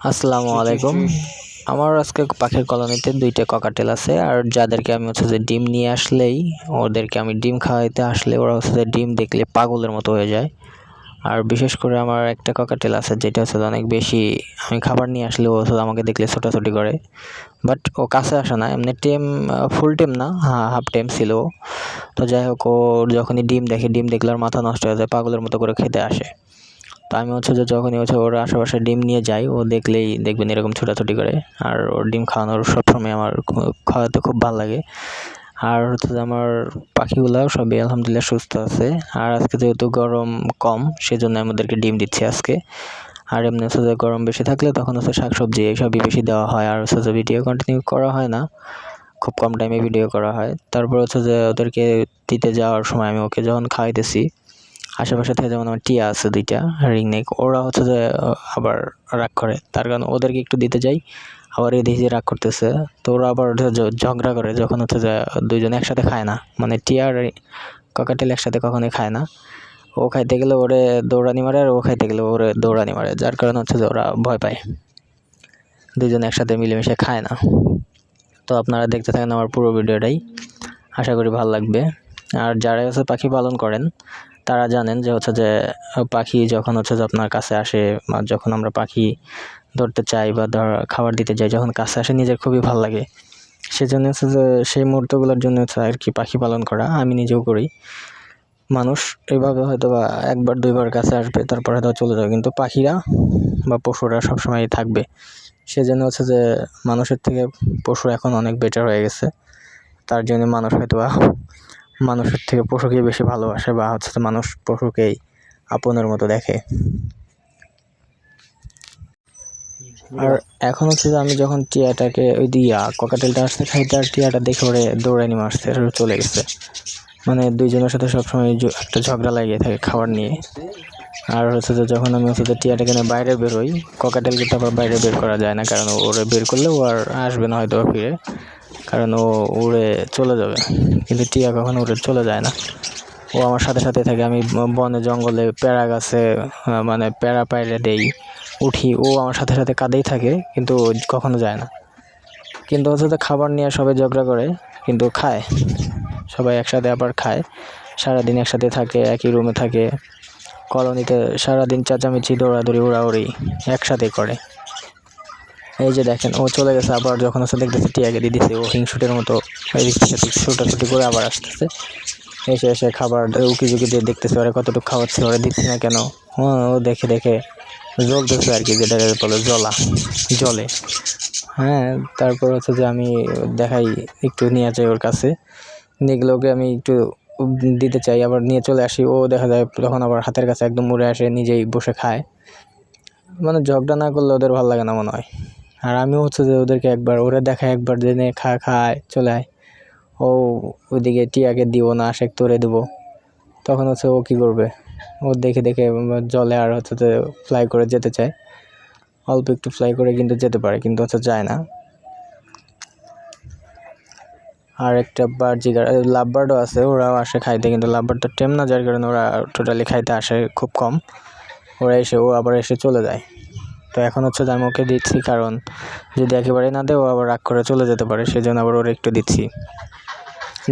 আসসালামু আলাইকুম। আমার আজকে পাখির কলোনিতে দুইটা ককাটেল আছে আর যাদেরকে আমি হচ্ছে যে ডিম নিয়ে আসলেই ওদেরকে আমি ডিম খাওয়াইতে আসলে ওরা হচ্ছে যে ডিম দেখলে পাগলের মতো হয়ে যায়। আর বিশেষ করে আমার একটা ককাটেল আছে যেটা হচ্ছে অনেক বেশি আমি খাবার নিয়ে আসলে ও হচ্ছে আমাকে দেখলে ছোটাছুটি করে। বাট ও কাছে আসে না এমনি টেম ফুল টেম না হ্যাঁ হাফ টেম ছিল তো যাই হোক ও যখনই ডিম দেখে ডিম দেখলে আর মাথা নষ্ট হয়ে যায় পাগলের মতো করে খেতে আসে। তো আমি হচ্ছে যে যখনই হচ্ছে ওর আশেপাশে ডিম নিয়ে যাই, ও দেখলেই দেখবেন এরকম ছোটাছুটি করে। আর ওর ডিম খাওয়ানোর সবসময় আমার খাওয়াতে খুব ভালো লাগে। আর হচ্ছে যে আমার পাখিগুলো সবই আলহামদুলিল্লাহ সুস্থ আছে। আর আজকে যেহেতু গরম কম, সেজন্য আমি ওদেরকে ডিম দিচ্ছি আজকে। আর এমনি হচ্ছে যে গরম বেশি থাকলে তখন হচ্ছে শাকসবজি এইসবই বেশি দেওয়া হয়। আর হচ্ছে যে ভিডিও কন্টিনিউ করা হয় না, খুব কম টাইমে ভিডিও করা হয়। তারপর হচ্ছে যে ওদেরকে দিতে যাওয়ার সময় আমি ওকে যখন খাওয়াইতেছি আশেপাশে থেকে যেমন আমার টিয়া আছে দুইটা রিং নেক ওরা হচ্ছে যে আবার রাগ করে। তার কারণ ওদেরকে একটু দিতে যাই, আবার এই এদিকে রাগ করতেছে, তো ওরা আবার ঝগড়া করে যখন হচ্ছে যে দুইজন একসাথে খায় না। মানে টিয়া আর ককাটেল একসাথে কখনোই খায় না। ও খাইতে গেলে ওরে দৌড়ানি মারে আর ও খাইতে গেলে ওরে দৌড়ানি মারে, যার কারণে হচ্ছে যে ওরা ভয় পায়। দুজন একসাথে মিলেমিশে খায় না। তো আপনারা দেখতে থাকেন আমার পুরো ভিডিওটাই। আশা করি ভালো লাগবে। আর যারা হচ্ছে পাখি পালন করেন তারা জানেন যে হচ্ছে যে পাখি যখন হচ্ছে যে আপনার কাছে আসে বা যখন আমরা পাখি ধরতে চাই বা ধর, খাবার দিতে যাই যখন কাছে আসে নিজের খুবই ভালো লাগে। সেজন্য হচ্ছে যে, সেই মুহূর্তগুলোর জন্য হচ্ছে আর কি পাখি পালন করা আমি নিজেও করি। মানুষ এইভাবে হয়তো বা একবার, দুইবার কাছে আসবে, তারপরে হয়তো চলে যাবে। কিন্তু পাখিরা বা পশুরা সবসময় থাকবে। সেজন্য হচ্ছে যে, মানুষের থেকে পশু এখন অনেক বেটার হয়ে গেছে। তার জন্য মানুষ হয়তো মানুষের থেকে পশুকেই বেশি ভালোবাসে বা হচ্ছে মানুষ পশুকেই আপনের মতো দেখে। আর এখন হচ্ছে যে আমি যখন টিয়াটাকে ওই দিয়া ককাটেলটা আসতে খাইতে আর টিয়াটা দেখে ওরে দৌড়ানি মারছে চলে গেছে। মানে দুইজনের সাথে সবসময় একটা ঝগড়া লাগিয়ে থাকে খাবার নিয়ে। আর হচ্ছে যে যখন আমি হচ্ছে যে টিয়াটাকে নিয়ে বাইরে বেরোই ককাটেলকে তো আবার বাইরে বের করা যায় না, কারণ ওরে বের করলে ও আর আসবে না হয়তো ফিরে। কারণ ও উড়ে চলে যাবে। কিন্তু টিয়া কখনো উড়ে চলে যায় না। ও আমার সাথে সাথে থাকে। আমি বনে, জঙ্গলে, প্যারা গাছে মানে প্যারা পাইলে দেই উঠি। ও আমার সাথে সাথে কাঁদেই থাকে, কিন্তু কখনো যায় না। কিন্তু হচ্ছে তো খাবার নিয়ে সবাই ঝগড়া করে, কিন্তু খায়। সবাই একসাথে আবার খায়। সারাদিন একসাথে থাকে, একই রুমে থাকে। কলোনিতে সারাদিন চেঁচামেচি, দৌড়াদৌড়ি, উড়াউড়ি একসাথে করে। এই যে দেখেন, ও চলে গেছে আবার যখন হচ্ছে দেখতেছে টিয়াকে দিয়ে দিছে, ও হিংসুটের মতো এদিক থেকে ছুটাছুটি করে আবার আসতেছে। এসে এসে খাবার উকি ঝুঁকি দিয়ে দেখতেছে ওরা কতটুকু খাওয়াচ্ছে, ওরা দিচ্ছে না কেন? হ্যাঁ ও দেখে দেখে জ্বলতেছে আর কি যেটা বলে জলা জলে হ্যাঁ তারপর হচ্ছে যে আমি দেখাই একটু নিয়ে যাই ওর কাছে। নিয়ে ওকে আমি একটু দিতে চাই, আবার নিয়ে চলে আসি। ও দেখা যায় তখন আবার হাতের কাছে একদম উড়ে আসে, নিজেই বসে খায়। মানে ঝগড়া না করলে ওদের ভালো লাগে না মনে হয়। আর আমিও হচ্ছে যে ওদেরকে একবার, ওরা দেখায় একবার জেনে খা, খায়, চলে আয়। ও ওইদিকে টিয়াকে দিব না, আশেক তোরে দেবো। তখন হচ্ছে ও কী করবে? ও দেখে দেখে জলে আর হচ্ছে ফ্লাই করে যেতে চায়। অল্প একটু ফ্লাই করে কিন্তু যেতে পারে, কিন্তু হচ্ছে যায় না। আর একটা বার্জিগার লাভ বার্ডও আছে, ওরাও আসে খাইতে, কিন্তু লাভ বার্ড তো টেম না, যার কারণে ওরা টোটালি খাইতে আসে খুব কম। ওরা এসে, ও আবার এসে চলে যায়। তো এখন হচ্ছে যে আমি ওকে দিচ্ছি, কারণ যদি একেবারেই না দেয়, ও আবার রাগ করে চলে যেতে পারে সেই জন্য আবার ওর একটু দিচ্ছি।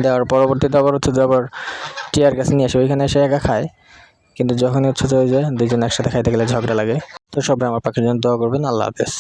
দেওয়ার পরবর্তীতে আবার হচ্ছে যে আবার টিয়ার কাছে নিয়ে আসে, ওইখানে এসে একা খায়। কিন্তু যখনই হচ্ছে যে ওই দুজন একসাথে খাইতে গেলে ঝগড়া লাগে। তো সবাই আমার পাখির জন্য দোয়া করবেন, আল্লাহ হাফেজ।